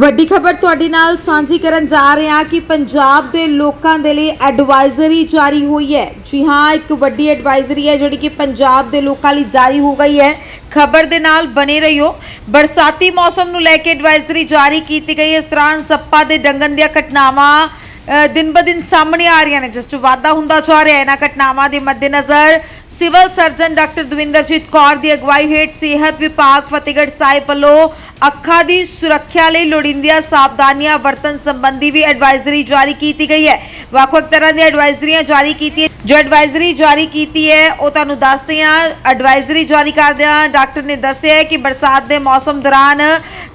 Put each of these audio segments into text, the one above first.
ਵੱਡੀ ਖਬਰ ਤੁਹਾਡੇ ਨਾਲ ਸਾਂਝੀ ਕਰਨ ਜਾ ਰਹੇ ਹਾਂ ਕਿ ਪੰਜਾਬ ਦੇ ਲੋਕਾਂ ਦੇ ਲਈ ਐਡਵਾਈਜ਼ਰੀ ਜਾਰੀ ਹੋਈ ਹੈ। ਜੀ ਹਾਂ, ਇੱਕ ਵੱਡੀ ਐਡਵਾਈਜ਼ਰੀ ਹੈ ਜਿਹੜੀ ਕਿ ਪੰਜਾਬ ਦੇ ਲੋਕਾਂ ਲਈ ਜਾਰੀ ਹੋ ਗਈ ਹੈ। ਖਬਰ ਦੇ ਨਾਲ ਬਨੇ ਰਹੀਓ। ਬਰਸਾਤੀ ਮੌਸਮ ਨੂੰ ਲੈ ਕੇ ਐਡਵਾਈਜ਼ਰੀ ਜਾਰੀ ਕੀਤੀ ਗਈ। ਹੈ ਇਸ ਦੌਰਾਨ ਸੱਪਾ ਦੇ ਡੰਗਣ ਦੀਆਂ ਘਟਨਾਵਾਂ ਦਿਨ ਬ ਦਿਨ ਸਾਹਮਣੇ ਆ ਰਹੀਆਂ ਨੇ। ਜਿਸ 'ਚ ਵਾਧਾ ਹੁੰਦਾ ਜਾ ਰਿਹਾ ਹੈ। ਇਹਨਾਂ ਘਟਨਾਵਾਂ ਦੇ ਮੱਦੇਨਜ਼ਰ civil surgeon doctor Davinderjit Kaur ਦੀ ਅਗਵਾਈ ਹੇਠ ਸਿਹਤ ਵਿਭਾਗ ਫਤਿਹਗੜ੍ਹ ਸਾਹਿਬ ਵੱਲੋਂ ਅੱਖਾਂ ਦੀ ਸੁਰੱਖਿਆ ਲਈ ਲੋੜੀਂਦੀਆਂ ਸਾਵਧਾਨੀਆਂ ਵਰਤਣ ਸੰਬੰਧੀ ਵੀ ਐਡਵਾਈਜ਼ਰੀ ਜਾਰੀ ਕੀਤੀ ਗਈ ਹੈ। ਵੱਖ-ਵੱਖ ਤਰ੍ਹਾਂ ਦੀਆਂ ਐਡਵਾਈਜ਼ਰੀਆਂ ਜਾਰੀ ਕੀਤੀ ਜੋ ਐਡਵਾਈਜ਼ਰੀ ਜਾਰੀ ਕੀਤੀ ਹੈ, ਉਹ ਤੁਹਾਨੂੰ ਦੱਸਦੇ ਹਾਂ। ਐਡਵਾਈਜ਼ਰੀ ਜਾਰੀ ਕਰਦਿਆਂ ਡਾਕਟਰ ਨੇ ਦੱਸਿਆ ਹੈ ਕਿ ਬਰਸਾਤ ਦੇ ਮੌਸਮ ਦੌਰਾਨ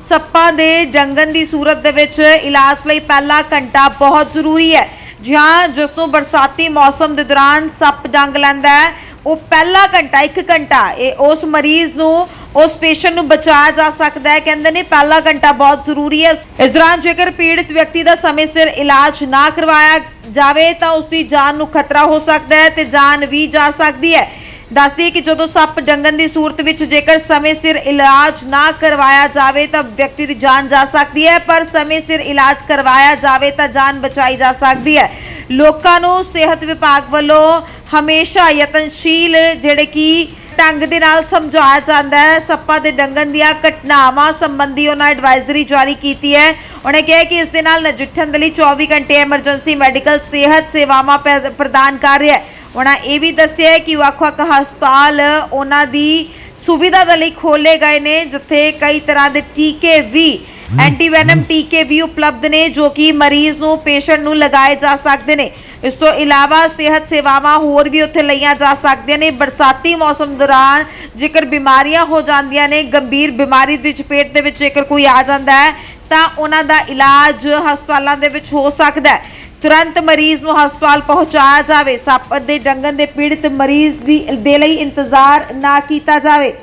ਸੱਪਾਂ ਦੇ ਡੰਗਣ ਦੀ ਸੂਰਤ ਦੇ ਵਿੱਚ ਇਲਾਜ ਲਈ ਪਹਿਲਾ ਘੰਟਾ ਬਹੁਤ ਜ਼ਰੂਰੀ ਹੈ। ਜੀ ਹਾਂ ਜਿਸ ਨੂੰ ਬਰਸਾਤੀ ਮੌਸਮ ਦੇ ਦੌਰਾਨ ਸੱਪ ਡੰਗ ਲੈਂਦਾ ਹੈ ਉਹ ਪਹਿਲਾ ਘੰਟਾ 1 ਘੰਟਾ, ਇਹ ਉਸ ਮਰੀਜ਼ ਨੂੰ, ਉਸ ਪੇਸ਼ੈਂਟ ਨੂੰ ਬਚਾਇਆ ਜਾ ਸਕਦਾ ਹੈ। ਕਹਿੰਦੇ ਨੇ ਪਹਿਲਾ ਘੰਟਾ ਬਹੁਤ ਜ਼ਰੂਰੀ ਹੈ। ਇਸ ਦੌਰਾਨ ਜੇਕਰ ਪੀੜਿਤ ਵਿਅਕਤੀ ਦਾ ਸਮੇਂ ਸਿਰ ਇਲਾਜ ਨਾ ਕਰਵਾਇਆ ਜਾਵੇ, ਤਾਂ ਉਸ ਦੀ ਜਾਨ ਨੂੰ ਖਤਰਾ ਹੋ ਸਕਦਾ ਹੈ ਤੇ ਜਾਨ ਵੀ ਜਾ ਸਕਦੀ ਹੈ। ਦੱਸਦੀ ਕਿ ਜਦੋਂ ਸੱਪ ਡੰਗਣ ਦੀ ਸੂਰਤ ਵਿੱਚ ਜੇਕਰ ਸਮੇਂ ਸਿਰ ਇਲਾਜ ਨਾ ਕਰਵਾਇਆ ਜਾਵੇ, ਤਾਂ ਵਿਅਕਤੀ ਦੀ ਜਾਨ ਜਾ ਸਕਦੀ ਹੈ। ਪਰ ਸਮੇਂ ਸਿਰ ਇਲਾਜ ਕਰਵਾਇਆ ਜਾਵੇ, ਤਾਂ ਜਾਨ ਬਚਾਈ ਜਾ ਸਕਦੀ ਹੈ। ਲੋਕਾਂ ਨੂੰ ਸਿਹਤ ਵਿਭਾਗ ਵੱਲੋਂ ਹਮੇਸ਼ਾ ਯਤਨਸ਼ੀਲ, ਜਿਹੜੇ ਕਿ ਢੰਗ ਦੇ ਨਾਲ ਸਮਝਾਇਆ ਜਾਂਦਾ ਹੈ, ਸੱਪਾਂ ਦੇ ਡੰਗਣ ਦੀਆਂ ਘਟਨਾਵਾਂ ਸੰਬੰਧੀ ਉਹਨਾਂ ਐਡਵਾਈਜ਼ਰੀ ਜਾਰੀ ਕੀਤੀ ਹੈ। ਉਹਨੇ ਕਿਹਾ ਕਿ ਇਸ ਦੇ ਨਾਲ ਨਜਿੱਠਣ ਦੇ ਲਈ 24 ਘੰਟੇ ਐਮਰਜੈਂਸੀ ਮੈਡੀਕਲ ਸਿਹਤ ਸੇਵਾਵਾਂ ਪ੍ਰ- ਪ੍ਰਦਾਨ ਕਰ ਰਿਹਾ ਹੈ। ਉਹਨਾਂ ਇਹ ਵੀ ਦੱਸਿਆ ਕਿ ਵੱਖ-ਵੱਖ ਹਸਪਤਾਲ ਉਹਨਾਂ ਦੀ ਸੁਵਿਧਾ ਦੇ ਲਈ ਖੋਲੇ ਗਏ ਨੇ, ਜਿੱਥੇ ਕਈ ਤਰ੍ਹਾਂ ਦੇ ਟੀਕੇ ਵੀ ਐਂਟੀਵੈਨਮ ਟੀਕੇ ਵੀ ਉਪਲਬਧ ਨੇ ਜੋ ਕਿ ਮਰੀਜ਼ ਨੂੰ, ਪੇਸ਼ੈਂਟ ਨੂੰ ਲਗਾਏ ਜਾ ਸਕਦੇ ਨੇ। ਇਸ ਤੋਂ ਇਲਾਵਾ ਸਿਹਤ ਸੇਵਾਵਾਂ ਹੋਰ ਵੀ ਉੱਥੇ ਲਈਆਂ ਜਾ ਸਕਦੀਆਂ ਨੇ। ਬਰਸਾਤੀ ਮੌਸਮ ਦੌਰਾਨ ਜੇਕਰ ਬਿਮਾਰੀਆਂ ਹੋ ਜਾਂਦੀਆਂ ਨੇ, ਗੰਭੀਰ ਬਿਮਾਰੀ ਦੀ ਚਪੇਟ ਦੇ ਵਿੱਚ ਜੇਕਰ ਕੋਈ ਆ ਜਾਂਦਾ ਹੈ, ਤਾਂ ਉਹਨਾਂ ਦਾ ਇਲਾਜ ਹਸਪਤਾਲਾਂ ਦੇ ਵਿੱਚ ਹੋ ਸਕਦਾ ਹੈ। ਤੁਰੰਤ ਮਰੀਜ਼ ਨੂੰ ਹਸਪਤਾਲ ਪਹੁੰਚਾਇਆ ਜਾਵੇ। ਸੱਪ ਦੇ ਡੰਗਣ ਦੇ ਪੀੜਿਤ ਮਰੀਜ਼ ਦੀ, ਦੇ ਲਈ ਇੰਤਜ਼ਾਰ ਨਾ ਕੀਤਾ ਜਾਵੇ।